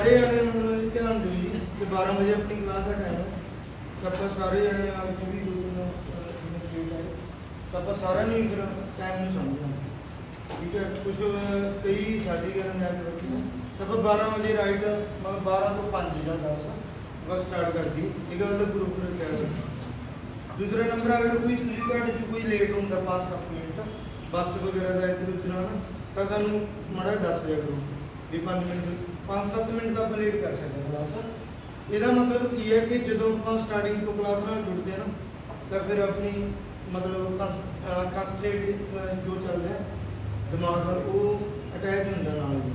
ਸਾਰੇ ਜਣੇ ਨੂੰ ਧਿਆਨ ਦਿਓ ਜੀ ਕਿ 12 ਵਜੇ ਆਪਣੀ ਕਲਾਸ ਦਾ ਟਾਈਮ ਹੈ। ਤਾਂ ਆਪਾਂ ਸਾਰੇ ਜਣੇ ਆ ਕੇ ਵੀ ਦੋ ਦਿਨ ਲੇਟ ਆਏ। ਤਾਂ ਆਪਾਂ ਸਾਰਿਆਂ ਨੂੰ ਹੀ ਫਿਰ ਟਾਈਮ ਨੂੰ ਸਮਝਣਾ ਠੀਕ ਹੈ ਕੁਝ ਕਈ ਸਾਡੀ ਕਰਨ ਜਾ ਕੇ ਬੈਠੇ ਤਾਂ ਆਪਾਂ 12 ਵਜੇ ਰਾਈਟ ਮਤਲਬ 12 ਤੋਂ 5 ਜਾਂ 10 ਬਸ ਸਟਾਰਟ ਕਰਦੀ। ਇਹ ਗੱਲ ਦਾ ਗਰੁੱਪ ਰੱਖਿਆ ਹੋਇਆ ਦੂਸਰਾ ਨੰਬਰ ਅਗਰ ਕੋਈ ਤੁਸੀਂ ਤੁਹਾਡੇ ਚ ਕੋਈ ਲੇਟ ਹੁੰਦਾ 5-7 ਮਿੰਟ, ਬੱਸ ਵਗੈਰਾ ਦਾ ਇੱਧਰ ਉੱਧਰ ਨਾ ਤਾਂ ਸਾਨੂੰ ਮੜਾ ਦੱਸ ਦਿਆ ਕਰੋ। ਵੀ 5 ਮਿੰਟ 5-7 ਮਿੰਟ ਦਾ ਆਪਾਂ ਲੇਟ ਕਰ ਸਕਦੇ ਹਾਂ ਕਲਾਸ ਇਹਦਾ ਮਤਲਬ ਕੀ ਹੈ ਕਿ ਜਦੋਂ ਆਪਾਂ ਸਟਾਰਟਿੰਗ ਤੋਂ ਕਲਾਸ ਨਾਲ ਜੁੜਦੇ ਹਾਂ, ਤਾਂ ਫਿਰ ਆਪਣੀ ਮਤਲਬ ਕਨਸਟ੍ਰੇਟ ਜੋ ਚੱਲਦਾ ਦਿਮਾਗ ਨਾਲ ਉਹ ਅਟੈਚ ਹੁੰਦਾ ਨਾਲ ਹੀ।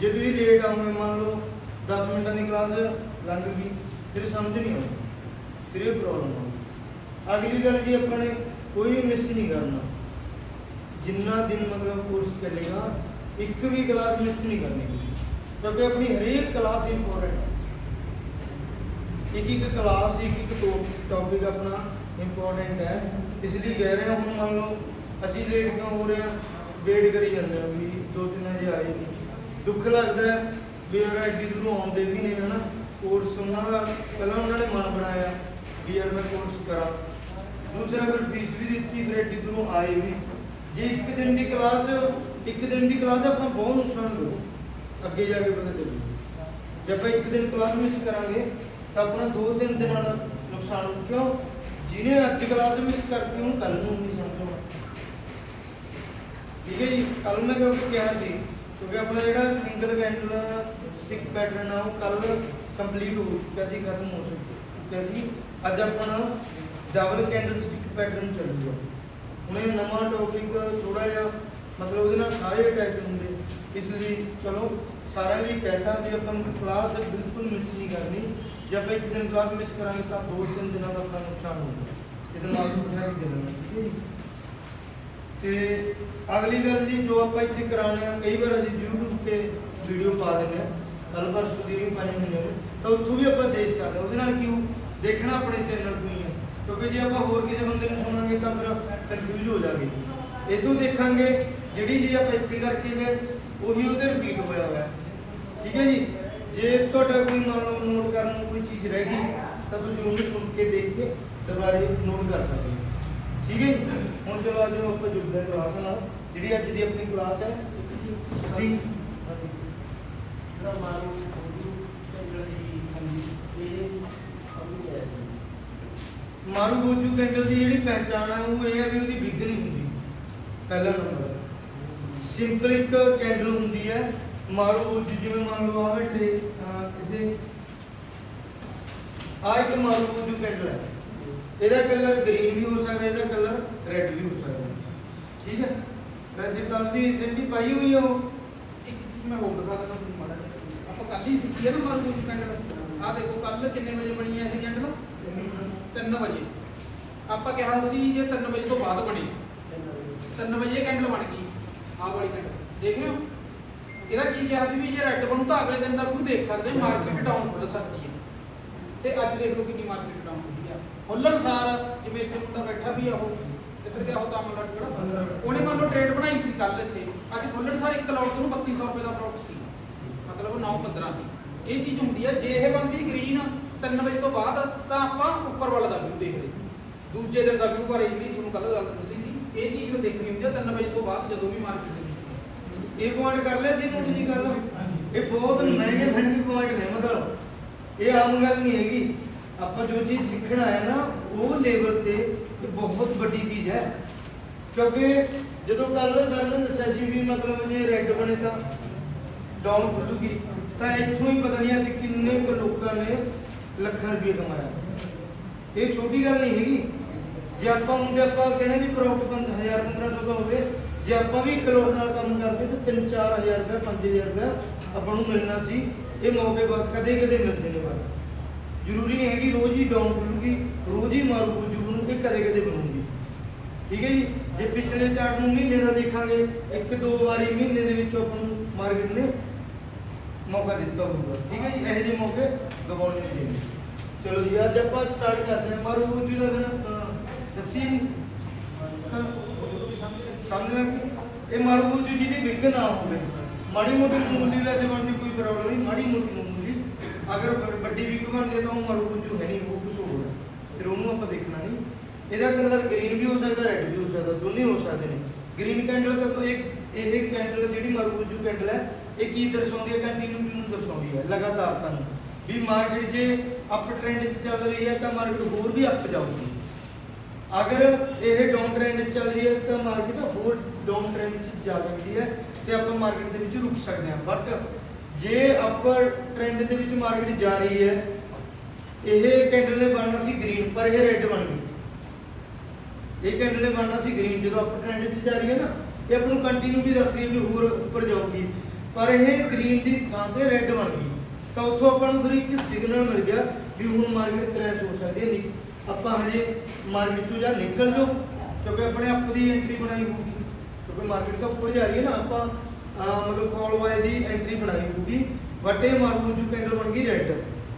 ਜੇ ਤੁਸੀਂ ਲੇਟ ਆਉਂਗੇ ਮੰਨ ਲਓ 10 ਮਿੰਟਾਂ ਦੀ ਕਲਾਸ ਲੰਘ ਗਈ, ਫਿਰ ਸਮਝ ਨਹੀਂ ਆਉਂਦੀ, ਫਿਰ ਇਹ ਪ੍ਰੋਬਲਮ ਆਉਂਦੀ। ਅਗਲੀ ਗੱਲ ਜੀ ਆਪਾਂ ਨੇ ਕੋਈ ਮਿਸ ਨਹੀਂ ਕਰਨਾ, ਜਿੰਨਾ ਦਿਨ ਮਤਲਬ ਕੋਰਸ ਚੱਲੇਗਾ ਇੱਕ ਵੀ ਕਲਾਸ ਮਿਸ ਨਹੀਂ ਕਰਨੀ ਕਿਉਂਕਿ ਆਪਣੀ ਹਰੇਕ ਕਲਾਸ ਇੰਪੋਰਟੈਂਟ ਹੈ ਇੱਕ ਇੱਕ ਕਲਾਸ ਇੱਕ ਇੱਕ ਟੌਪਿਕ ਆਪਣਾ ਇੰਪੋਰਟੈਂਟ ਹੈ ਇਸ ਲਈ ਕਹਿ ਰਹੇ ਹਾਂ, ਹੁਣ ਮੰਨ ਲਓ, ਅਸੀਂ ਲੇਟ ਕਿਉਂ ਹੋ ਰਹੇ ਹਾਂ? ਵੇਟ ਕਰੀ ਜਾਂਦੇ ਹਾਂ ਵੀ ਦੋ ਤਿੰਨ ਹਜੇ ਆਏ ਨਹੀਂ। ਦੁੱਖ ਲੱਗਦਾ ਹੈ ਵੀ ਯਾਰ ਐਡੀ ਦੂਰੋਂ ਆਉਂਦੇ ਵੀ ਨੇ ਹਨਾ? ਕੋਰਸ ਉਹਨਾਂ ਦਾ ਪਹਿਲਾਂ ਉਹਨਾਂ ਨੇ ਮਨ ਬਣਾਇਆ ਵੀ ਯਾਰ ਮੈਂ ਕੋਰਸ ਕਰਾਂ। ਦੂਸਰਾ, ਫਿਰ ਫੀਸ ਵੀ ਦਿੱਤੀ, ਫਿਰ ਐਡੀ ਦੂਰੋਂ ਆਏ ਵੀ। ਜੇ ਇੱਕ ਦਿਨ ਦੀ ਕਲਾਸ ਇੱਕ ਦਿਨ ਦੀ ਕਲਾਸ ਆਪਣਾ ਬਹੁਤ ਨੁਕਸਾਨ ਕਰੂ। ਅੱਗੇ ਜਾ ਕੇ ਪਤਾ ਚੱਲੂ। ਜੇ ਆਪਾਂ ਇੱਕ ਦਿਨ ਕਲਾਸ ਮਿਸ ਕਰਾਂਗੇ, ਤਾਂ ਆਪਣਾ ਦੋ ਤਿੰਨ ਦਿਨਾਂ ਦਾ ਨੁਕਸਾਨ ਕਿਉਂ? ਜਿਹਨੇ ਅੱਜ ਕਲਾਸ ਮਿਸ ਕਰਤੀ, ਉਹਨੂੰ ਕੱਲ ਨੂੰ ਨਹੀਂ ਸਮਝਣਾ ਠੀਕ ਹੈ ਜੀ? ਕੱਲ ਮੈਂ ਕਿਉਂਕਿ ਕਿਹਾ ਸੀ ਕਿਉਂਕਿ ਆਪਣਾ ਜਿਹੜਾ ਸਿੰਗਲ ਕੈਂਡਲ ਸਟਿਕ ਪੈਟਰਨ ਆ, ਉਹ ਕੱਲ ਕੰਪਲੀਟ ਹੋ ਚੁੱਕਿਆ ਸੀ, ਖਤਮ ਹੋ ਚੁੱਕਿਆ ਸੀ। ਅੱਜ ਆਪਣਾ ਡਬਲ ਕੈਂਡਲ ਸਟਿਕ ਪੈਟਰਨ ਚੱਲੂਗਾ। ਹੁਣ ਇਹ ਨਵਾਂ ਟੌਪਿਕ ਥੋੜਾ ਜਿਹਾ ਮਤਲਬ ਉਹਦੇ ਨਾਲ ਸਾਰੇ ਅਟੈਚ ਹੁੰਦੇ। ਇਸ ਲਈ ਚਲੋ, ਸਾਰਿਆਂ ਲਈ ਕਹਿਤਾ ਵੀ ਆਪਾਂ ਨੂੰ ਕਲਾਸ ਬਿਲਕੁਲ ਮਿਸ ਨਹੀਂ ਕਰਨੀ। ਜੇ ਆਪਾਂ ਇੱਕ ਦਿਨ ਕਲਾਸ ਮਿਸ ਕਰਾਂਗੇ ਤਾਂ ਦੋ ਤਿੰਨ ਦਿਨਾਂ ਦਾ ਆਪਣਾ ਨੁਕਸਾਨ ਹੋਊਗਾ ਇਹਦੇ ਨਾਲ ਬਿਠਾ ਕੇ ਠੀਕ ਹੈ ਤੇ ਅਗਲੀ ਗੱਲ ਜੀ, ਜੋ ਆਪਾਂ ਇੱਥੇ ਕਰਾਉਣੇ ਆ, ਕਈ ਵਾਰ ਅਸੀਂ YouTube ਤੇ ਵੀਡੀਓ ਪਾ ਦਿੰਦੇ ਆ। ਕੱਲ ਪਰਸੋਂ ਦੀ ਵੀ ਪਾਈਆਂ ਹੋਈਆਂ ਨੇ। ਤਾਂ ਉੱਥੋਂ ਵੀ ਆਪਾਂ ਦੇਖ ਸਕਦੇ ਹਾਂ। ਉਹਦੇ ਨਾਲ ਕਿਉਂ ਦੇਖਣਾ ਆਪਣੇ ਚੈਨਲ ਨੂੰ ਹੀ ਹੈ। ਕਿਉਂਕਿ ਜੇ ਆਪਾਂ ਹੋਰ ਕਿਸੇ ਬੰਦੇ ਨੂੰ ਸੁਣਾਂਗੇ ਤਾਂ ਫਿਰ ਕਨਫਿਊਜ਼ ਹੋ ਜਾਵੇ ਇਹ ਤੋਂ ਦੇਖਾਂਗੇ ਜਿਹੜੀ ਚੀਜ਼ ਆਪਾਂ ਇੱਥੇ ਕਰਕੇ ਗਏ ਉਹੀ ਉਹਦੇ ਰਿਪੀਟ ਹੋਇਆ ਹੋਇਆ। ਠੀਕ ਹੈ ਜੀ? ਜੇ ਤੁਹਾਡਾ ਕੋਈ ਮੰਨ ਲਓ ਨੋਟ ਕਰਨ ਨੂੰ ਕੋਈ ਚੀਜ਼ ਰਹਿ ਗਈ ਤਾਂ ਤੁਸੀਂ ਉਹਨੂੰ ਸੁਣ ਕੇ ਦੇਖ ਕੇ ਦੁਬਾਰੇ ਨੋਟ ਕਰ ਸਕਦੇ ਹੋ। ਠੀਕ ਹੈ ਜੀ? ਹੁਣ ਚਲੋ ਅੱਜ ਆਪਾਂ ਜੁੜਦੇ ਹਾਂ ਕਲਾਸ ਨਾਲ। ਜਿਹੜੀ ਅੱਜ ਦੀ ਆਪਣੀ ਕਲਾਸ ਹੈ ਅਸੀਂ ਮਾਰੂ ਗੋਜੂ ਕੈਂਡਲ ਦੀ ਜਿਹੜੀ ਪਹਿਚਾਣ ਹੈ ਉਹ ਇਹ ਹੈ ਵੀ ਉਹਦੀ ਵਿਗ ਨਹੀਂ ਹੁੰਦੀ। ਪਹਿਲਾ ਨੰਬਰ। ਸਿੰਪਲ ਇੱਕ ਕੈਂਡਲ ਹੁੰਦੀ ਹੈ। ਮਾਰੂ ਗੋਜੂ ਜਿਵੇਂ ਮੰਨ ਲਓ ਆਵੇ ਟਰੇ ਕਿਤੇ ਆ ਇੱਕ ਮਾਰੂ ਗੋਜੂ ਕੈਂਡਲ ਹੈ। ਇਹਦਾ ਕਲਰ ਗ੍ਰੀਨ ਵੀ ਹੋ ਸਕਦਾ, ਇਹਦਾ ਕਲਰ ਰੈੱਡ ਵੀ ਹੋ ਸਕਦਾ। ਠੀਕ ਹੈ? ਵੈਸੇ ਕੱਲ ਦੀ ਸਿੰਪੀ ਪਾਈ ਹੋਈ ਆ ਮੈਂ ਹੋਰ ਦਿਖਾ ਦਿੰਦਾ ਤੁਹਾਨੂੰ ਮਾੜਾ ਜਿਹਾ। ਆਪਾਂ ਕੱਲ ਹੀ ਸਿੱਖੀ ਹੈ ਨਾ ਮਾਰੂ ਕੋਈ ਕੈਂਡਲ ਆ ਦੇਖੋ ਕੱਲ ਕਿੰਨੇ ਵਜੇ ਬਣੀ ਹੈ ਇਹ ਕੈਂਡਲ 3 ਵਜੇ। ਆਪਾਂ ਕਿਹਾ ਸੀ ਜੇ 3 ਵਜੇ ਤੋਂ ਬਾਅਦ ਬਣੀ। 3 ਵਜੇ ਕੈਂਡਲ ਬਣ ਗਈ। ਆਹ ਵਾਲੀ ਕੈਂਡਲ ਦੇਖ ਰਹੇ ਹੋ? ਇਹਦਾ ਕੀ ਕਿਹਾ ਸੀ ਵੀ ਜੇ ਰੈੱਡ ਬਣੂ ਤਾਂ ਅਗਲੇ ਦਿਨ ਦਾ ਕੋਈ ਦੇਖ ਸਕਦੇ ਮਾਰਕੀਟ ਡਾਊਨ ਖੁੱਲ ਸਕਦੀ ਹੈ। ਤੇ ਅੱਜ ਦੇਖ ਲਓ ਕਿੰਨੀ ਮਾਰਕੀਟ ਡਾਊਨ ਹੋਈ ਆ। ਹੁੱਲਣ ਸਾਰ ਜਿਵੇਂ ਇੱਥੇ ਮੁੰਡਾ ਬੈਠਾ ਵੀ ਆ ਉਹ ਕਿੱਧਰ ਗਿਆ ਉਹ ਤਾਮਲ ਕਿਹੜਾ ਉਹਨੇ ਮੰਨ ਲਓ ਟ੍ਰੇਡ ਬਣਾਈ ਸੀ ਕੱਲ ਇੱਥੇ। ਅੱਜ ਖੁੱਲਣ ਸਾਰ ਇੱਕ ਲੋਟ ਤੋਂ 3200 ਰੁਪਏ ਦਾ ਪ੍ਰੋਫਿਟ ਸੀ। ਮਤਲਬ 9 15 ਦੀ। ਇਹ ਚੀਜ਼ ਹੁੰਦੀ ਹੈ ਜੇ ਇਹ ਬਣਦੀ ਗ੍ਰੀਨ 3 ਵਜੇ ਤੋਂ ਬਾਅਦ ਤਾਂ ਆਪਾਂ ਉੱਪਰ ਵਾਲਾ ਦਾ ਵਿਊ ਦੇਖਦੇ ਦੂਜੇ ਦਿਨ ਦਾ ਵਿਊ ਪਰ ਜਿਹੜੀ ਤੁਹਾਨੂੰ ਕੱਲ ਗੱਲ ਦੱਸੀ ਇਹ ਚੀਜ਼ ਨੂੰ ਦੇਖਣੀ ਹੁੰਦੀ ਹੈ 3 ਵਜੇ ਤੋਂ ਬਾਅਦ ਜਦੋਂ ਵੀ ਮਾਰਕੀਟ ਇਹ ਪੁਆਇੰਟ ਕਰ ਲਿਆ ਸੀ ਨੋਟ ਜੀ ਗੱਲ? ਇਹ ਬਹੁਤ ਮਹਿੰਗੇ ਮਹਿੰਗੇ ਪੁਆਇੰਟ ਨੇ, ਮਤਲਬ ਇਹ ਆਮ ਗੱਲ ਨਹੀਂ ਹੈਗੀ। ਆਪਾਂ ਜੋ ਚੀਜ਼ ਸਿੱਖਣਾ ਹੈ ਨਾ, ਉਹ ਲੈਵਲ ਤੇ ਇਹ ਬਹੁਤ ਵੱਡੀ ਚੀਜ਼ ਹੈ। ਕਿਉਂਕਿ ਜਦੋਂ ਕੱਲ ਸਰ ਨੇ ਦੱਸਿਆ ਸੀ ਵੀ ਮਤਲਬ ਜੇ ਰੈੱਡ ਬਣੇ ਤਾਂ ਡਾਊਨ ਖੁੱਲੂਗੀ, ਤਾਂ ਇੱਥੋਂ ਹੀ ਪਤਾ ਨਹੀਂ ਅੱਜ ਕਿੰਨੇ ਕੁ ਲੋਕਾਂ ਨੇ ਲੱਖਾਂ ਰੁਪਏ ਕਮਾਇਆ। ਇਹ ਛੋਟੀ ਗੱਲ ਨਹੀਂ ਹੈਗੀ। ਜੇ ਆਪਾਂ ਹੁਣ ਜੇ ਆਪਾਂ ਕਹਿੰਦੇ ਵੀ ਪ੍ਰੋਫਿਟ 1000 1500 ਦਾ ਹੋਵੇ, ਜੇ ਆਪਾਂ ਵੀ ਕਰੋੜ ਨਾਲ ਕੰਮ ਕਰਦੇ ਤਾਂ 3-4000 ਰੁਪਏ 5000 ਰੁਪਏ ਆਪਾਂ ਨੂੰ ਮਿਲਣਾ ਸੀ। ਇਹ ਮੌਕੇ ਕਦੇ ਕਦੇ ਮਿਲਦੇ ਨੇ ਬਾਅਦ ਜ਼ਰੂਰੀ ਨਹੀਂ ਹੈਗੀ ਰੋਜ਼ ਹੀ ਡਾਊਨ ਕਰੂਗੀ ਰੋਜ਼ ਹੀ ਮਾਰੂ ਜੂ ਨੂੰ ਕਿ ਕਦੇ ਕਦੇ ਬਣੂਗੀ। ਠੀਕ ਹੈ ਜੀ? ਜੇ ਪਿਛਲੇ ਚਾਰਟ ਨੂੰ ਮਹੀਨੇ ਦਾ ਦੇਖਾਂਗੇ, ਇੱਕ ਦੋ ਵਾਰੀ ਮਹੀਨੇ ਦੇ ਵਿੱਚੋਂ ਆਪਾਂ ਨੂੰ ਮਾਰਕੀਟ ਨੇ ਮੌਕਾ ਦਿੱਤਾ ਹੋਊਗਾ। ਠੀਕ ਹੈ ਜੀ? ਇਹੋ ਜਿਹੇ ਮੌਕੇ ਗਵਾਉਣੇ ਨਹੀਂ ਚਾਹੀਦੇ ਚਲੋ ਜੀ, ਅੱਜ ਆਪਾਂ ਸਟਾਰਟ ਕਰਦੇ ਹਾਂ। ਮਾਰੂ ਜੂ ਦਾ ਫਿਰ ਦੱਸੀ ਜੀ ਸਮਝ ਲੈ ਇਹ ਮਾਰੂ ਜੂ ਜੀ ਦੀ ਵਿਗ ਨਾ ਹੋਵੇ। ਮਾੜੀ ਮੋਟੀ ਮੂਲੀ ਵੈਸੇ ਬਣਦੀ ਕੋਈ ਪ੍ਰੋਬਲਮ ਨਹੀਂ, ਮਾੜੀ ਮੋਟੀ ਮਾਮੂਲੀ ਅਗਰ ਵੱਡੀ ਵਿਗ ਬਣਦੀ ਹੈ ਤਾਂ ਉਹ ਮਰੂ ਕੁਝ ਹੈ ਨਹੀਂ, ਉਹ ਕੁਝ ਹੋਰ ਹੈ। ਫਿਰ ਉਹਨੂੰ ਆਪਾਂ ਦੇਖਣਾ ਨਹੀਂ। ਇਹਦਾ ਕਲਰ ਗ੍ਰੀਨ ਵੀ ਹੋ ਸਕਦਾ ਰੈੱਡ ਵੀ ਹੋ ਸਕਦਾ, ਦੋਨੇ ਹੋ ਸਕਦੇ ਨੇ। ਗ੍ਰੀਨ ਕੈਂਡਲ ਤਾਂ ਇਹ ਇਹ ਕੈਂਡਲ ਜਿਹੜੀ ਮਰੂਜੂ ਕੈਂਡਲ ਹੈ, ਇਹ ਕੀ ਦਰਸਾਉਂਦੀ ਹੈ? ਕੰਟੀਨਿਊ ਨੂੰ ਦਰਸਾਉਂਦੀ ਹੈ? ਲਗਾਤਾਰਤਾ ਨੂੰ ਵੀ ਮਾਰਕੀਟ ਜੇ ਅਪ ਟ੍ਰੈਂਡ 'ਚ ਚੱਲ ਰਹੀ ਹੈ ਤਾਂ ਮਾਰਕੀਟ ਹੋਰ ਵੀ ਅਪ ਜਾਊਗੀ। ਅਗਰ ਇਹ ਡਾਊਨ ਟ੍ਰੈਂਡ 'ਚ ਚੱਲ ਰਹੀ ਹੈ ਤਾਂ ਮਾਰਕੀਟ ਹੋਰ ਡਾਊਨ ਟ੍ਰੈਂਡ 'ਚ ਜਾ ਸਕਦੀ ਹੈ ਤੇ ਆਪਾਂ ਮਾਰਕੀਟ ਦੇ ਵਿੱਚ ਰੁਕ ਸਕਦੇ ਹਾਂ। ਬਟ ਜੇ ਅਪਰ ਟ੍ਰੈਂਡ ਦੇ ਵਿੱਚ ਮਾਰਕੀਟ ਜਾ ਰਹੀ ਹੈ, ਇਹ ਕੈਂਡਲ ਨੇ ਬਣਨਾ ਸੀ ਗ੍ਰੀਨ ਪਰ ਇਹ ਰੈੱਡ ਬਣ ਗਈ। ਇਹ ਕੈਂਡਲ ਨੇ ਬਣਨਾ ਸੀ ਗ੍ਰੀਨ ਜਦੋਂ ਅਪ ਟ੍ਰੈਂਡ 'ਚ ਜਾ ਰਹੀ ਹੈ ਨਾ, ਇਹ ਆਪਾਂ ਨੂੰ ਕੰਟੀਨਿਊਟੀ ਦੱਸ ਰਹੀ ਹੈ ਵੀ ਹੋਰ ਉੱਪਰ ਜਾਊਗੀ। ਪਰ ਇਹ ਗ੍ਰੀਨ ਦੀ ਥਾਂ ਤੇ ਰੈੱਡ ਬਣ ਗਈ। ਤਾਂ ਉੱਥੋਂ ਆਪਾਂ ਨੂੰ ਫਿਰ ਇੱਕ ਸਿਗਨਲ ਮਿਲ ਗਿਆ ਵੀ ਹੁਣ ਮਾਰਕੀਟ ਕ੍ਰੈਸ਼ ਹੋ ਸਕਦੀ ਹੈ, ਨਹੀਂ। ਆਪਾਂ ਹਜੇ ਮਾਰਕੀਟ ਚੋਂ ਜਾਂ ਨਿਕਲ ਜਾਓ, ਕਿਉਂਕਿ ਆਪਣੇ ਆਪ ਦੀ ਐਂਟਰੀ ਬਣਾਈ ਹੋਊਗੀ। ਕਿਉਂਕਿ ਮਾਰਕੀਟ ਤਾਂ ਉੱਪਰ ਜਾ ਰਹੀ ਹੈ ਨਾ, ਆਪਾਂ ਮਤਲਬ ਕਾਲ ਵਾਏ ਦੀ ਐਂਟਰੀ ਬਣਾਈ ਹੋਊਗੀ। ਵੱਡੇ ਇਹ ਕੈਂਡਲ ਬਣ ਗਈ ਰੈੱਡ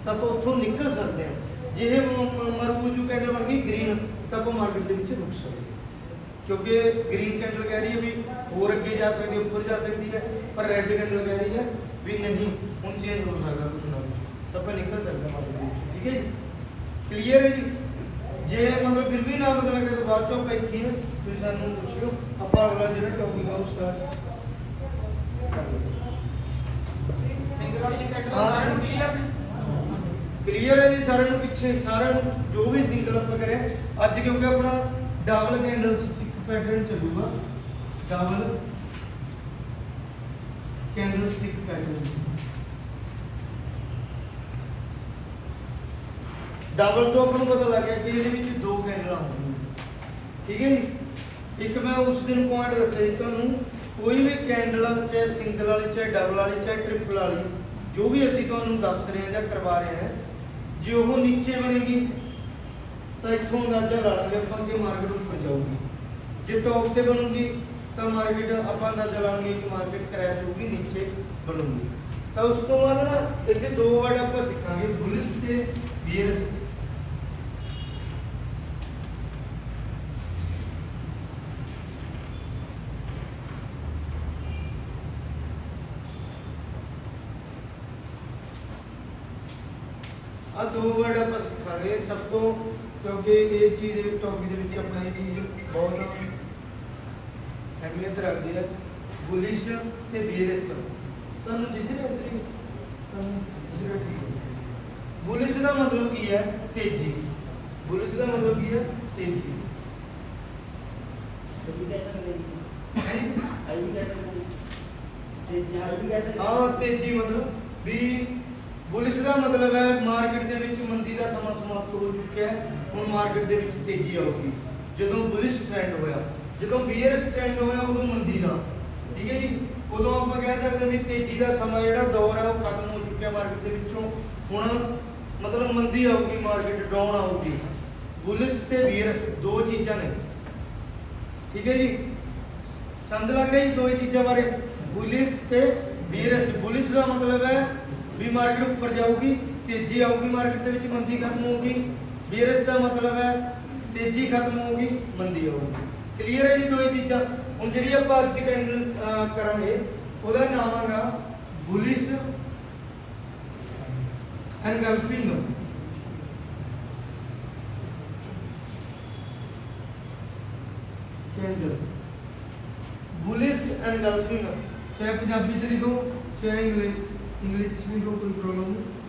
ਤਾਂ ਆਪਾਂ ਉੱਥੋਂ ਨਿਕਲ ਸਕਦੇ ਹਾਂ। ਜੇ ਇਹ ਮਾਰੂਜੂ ਕੈਂਡਲ ਬਣ ਗਈ ਗ੍ਰੀਨ ਤਾਂ ਆਪਾਂ ਮਾਰਕੀਟ ਦੇ ਵਿੱਚ ਰੁਕ ਸਕਦੇ ਹਾਂ। ਕਿਉਂਕਿ ਗ੍ਰੀਨ ਕੈਂਡਲ ਕਹਿ ਰਹੀ ਹੈ ਵੀ ਹੋਰ ਅੱਗੇ ਜਾ ਸਕਦੀ ਹੈ, ਉੱਪਰ ਜਾ ਸਕਦੀ ਹੈ, ਪਰ ਰੈੱਡ ਕੈਂਡਲ ਕਹਿ ਰਹੀ ਹੈ ਵੀ ਨਹੀਂ, ਹੁਣ ਚੇਂਜ ਹੋ ਸਕਦਾ ਕੁਛ ਨਾ ਕੁਛ। ਤਾਂ ਆਪਾਂ ਨਿਕਲ ਸਕਦੇ ਹਾਂ ਮਾਰਕੀਟ ਦੇ ਵਿੱਚ, ਠੀਕ ਹੈ ਜੀ? ਕਲੀਅਰ ਹੈ ਜੀ? ਜੇ ਮਤਲਬ ਫਿਰ ਵੀ ਨਾ ਪਤਾ ਲੱਗੇ ਬਾਅਦ ਚੋਂ ਆਪਾਂ ਇੱਥੇ ਤੁਸੀਂ ਸਾਨੂੰ ਪੁੱਛਿਓ। ਆਪਾਂ ਅਗਲਾ ਜਿਹੜਾ ਟੌਪਿਕ ਆ, ਉਹ ਸਟਾਰਟ ਸਿੰਗਲ ਵਾਲੀ ਕੈਂਡਲ ਕਲੀਅਰ ਕਲੀਅਰ ਹੈ ਜੀ, ਸਾਰਿਆਂ ਨੂੰ ਪਿੱਛੇ, ਸਾਰਿਆਂ ਨੂੰ ਜੋ ਵੀ ਸਿੰਗਲ ਆਪਾਂ ਕਰਿਆ। ਅੱਜ ਕਿਉਂਕਿ ਆਪਣਾ ਡਬਲ ਕੈਂਡਲ ਸਟਿਕ ਪੈਟਰਨ ਚੱਲੂਗਾ। Double candle stick pattern double ਤੋਂ ਆਪਾਂ ਨੂੰ ਪਤਾ ਲੱਗ ਗਿਆ ਕਿ ਇਹਦੇ ਵਿੱਚ ਦੋ ਕੈਂਡਲਾਂ ਹੋਣਗੀਆਂ ਠੀਕ ਹੈ ਜੀ? ਇੱਕ ਮੈਂ ਉਸ ਦਿਨ ਪੁਆਇੰਟ ਦੱਸਿਆ ਸੀ ਤੁਹਾਨੂੰ, ਕੋਈ ਵੀ ਕੈਂਡਲ ਚਾਹੇ ਸਿੰਗਲ ਵਾਲੀ, ਚਾਹੇ ਡਬਲ ਵਾਲੀ, ਚਾਹੇ ਟ੍ਰਿਪਲ ਵਾਲੀ, ਜੋ ਵੀ ਅਸੀਂ ਤੁਹਾਨੂੰ ਦੱਸ ਰਹੇ ਹਾਂ ਜਾਂ ਕਰਵਾ ਰਹੇ ਹਾਂ, ਜੇ ਉਹ ਨੀਚੇ ਬਣੇਗੀ, ਤਾਂ ਇੱਥੋਂ ਅੰਦਾਜ਼ਾ ਲਾ ਲਾਂਗੇ ਆਪਾਂ ਕਿ ਮਾਰਕੀਟ ਉੱਪਰ ਜਾਊਗੀ। ਜੇ ਟੌਪ ਤੇ ਬਣੂਗੀ, ਤਾਂ ਮਾਰਕੀਟ ਆਪਾਂ ਅੰਦਾਜ਼ਾ ਲਾਵਾਂਗੇ ਕਿ ਮਾਰਕੀਟ ਕ੍ਰੈਸ਼ ਹੋਊਗੀ, ਨੀਚੇ ਬਣੂਗੀ। ਤਾਂ ਉਸ ਤੋਂ ਬਾਅਦ ਨਾ ਇੱਥੇ ਦੋ ਵਰਡ ਆਪਾਂ ਸਿੱਖਾਂਗੇ ਬੁਲਿਸ ਤੇ ਬੀਅਰਸ ਆ ਦੋ ਵਰਡ ਆਪਾਂ ਸਿੱਖਾਂਗੇ ਸਭ ਤੋਂ ਕਿਉਂਕਿ ਇਹ ਚੀਜ਼ ਦੇ ਟੌਪਿਕ ਦੇ ਵਿੱਚ ਆਪਣਾ ਇਹ ਚੀਜ਼ ਬਹੁਤ ਅਹਿਮੀਅਤ ਰੱਖਦੀ ਹੈ ਬੁਲਿਸ਼ ਤੇ ਬੀਅਰਸ ਤੁਹਾਨੂੰ ਜਿਸ ਨੇ ਅੰਤਰੀ ਤੁਹਾਨੂੰ ਜਿਸ ਨੇ ਠੀਕ ਬੁਲਿਸ਼ ਦਾ ਮਤਲਬ ਕੀ ਹੈ ਤੇਜ਼ੀ ਬੁਲਿਸ਼ ਦਾ ਮਤਲਬ ਕੀ ਹੈ ਤੇਜ਼ੀ सभी कह सकते हैं ਹੈ ਜੀ आई भी कह सकते हैं तेजी आई भी कह सकते हैं ਹਾਂ ਤੇਜ਼ੀ ਮਤਲਬ ਵੀ ਬੁਲਿਸ਼ ਦਾ ਮਤਲਬ ਹੈ ਮਾਰਕੀਟ ਦੇ ਵਿੱਚ ਮੰਦੀ ਦਾ ਸਮਾਂ ਸਮਾਪਤ ਹੋ ਚੁੱਕਿਆ ਹੈ। ਹੁਣ ਮਾਰਕੀਟ ਦੇ ਵਿੱਚ ਤੇਜ਼ੀ ਆਊਗੀ। ਜਦੋਂ ਬੁਲਿਸ਼ ਟ੍ਰੈਂਡ ਹੋਇਆ, ਜਦੋਂ ਬੀਅਰਸ ਟ੍ਰੈਂਡ ਹੋਇਆ, ਉਦੋਂ ਮੰਦੀ ਦਾ। ਠੀਕ ਹੈ ਜੀ? ਉਦੋਂ ਆਪਾਂ ਕਹਿ ਸਕਦੇ ਵੀ ਤੇਜ਼ੀ ਦਾ ਸਮਾਂ ਜਿਹੜਾ ਦੌਰ ਹੈ ਉਹ ਖਤਮ ਹੋ ਚੁੱਕਿਆ ਮਾਰਕੀਟ ਦੇ ਵਿੱਚੋਂ। ਹੁਣ ਮਤਲਬ ਮੰਦੀ ਆਉਗੀ ਮਾਰਕੀਟ ਡਾਊਨ ਆਊਗੀ। ਬੁਲਿਸ਼ ਤੇ ਬੀਅਰਸ ਦੋ ਚੀਜ਼ਾਂ ਨੇ। ਠੀਕ ਹੈ ਜੀ? ਸਮਝ ਲੱਗ ਗਈ ਦੋ ਚੀਜ਼ਾਂ ਬਾਰੇ। ਬੁਲਿਸ ਤੇ ਬੀਰਸ ਬੁਲਿਸ ਦਾ ਮਤਲਬ ਹੈ ਵੀ ਮਾਰਕੀਟ ਉੱਪਰ ਜਾਊਗੀ, ਤੇਜ਼ੀ ਆਊਗੀ ਮਾਰਕੀਟ ਦੇ ਵਿੱਚ ਮੰਦੀ ਖਤਮ ਹੋਊਗੀ। ਬੀਅਰਸ ਦਾ ਮਤਲਬ ਹੈ, ਤੇਜ਼ੀ ਖਤਮ ਹੋਊਗੀ, ਮੰਦੀ ਆਊਗੀ ਕਲੀਅਰ ਹੈ ਜੀ ਦੋਏ ਚੀਜ਼ਾਂ? ਹੁਣ ਜਿਹੜੀ ਆਪਾਂ ਅੱਜ ਕੈਂਡਲ ਕਰਾਂਗੇ, ਉਹਦਾ ਨਾਮ ਹੈਗਾ bullish engulfing candle bullish engulfing ਚਾਹੇ ਪੰਜਾਬੀ ਚ ਲਿਖੋ, ਚਾਹੇ English English, we go to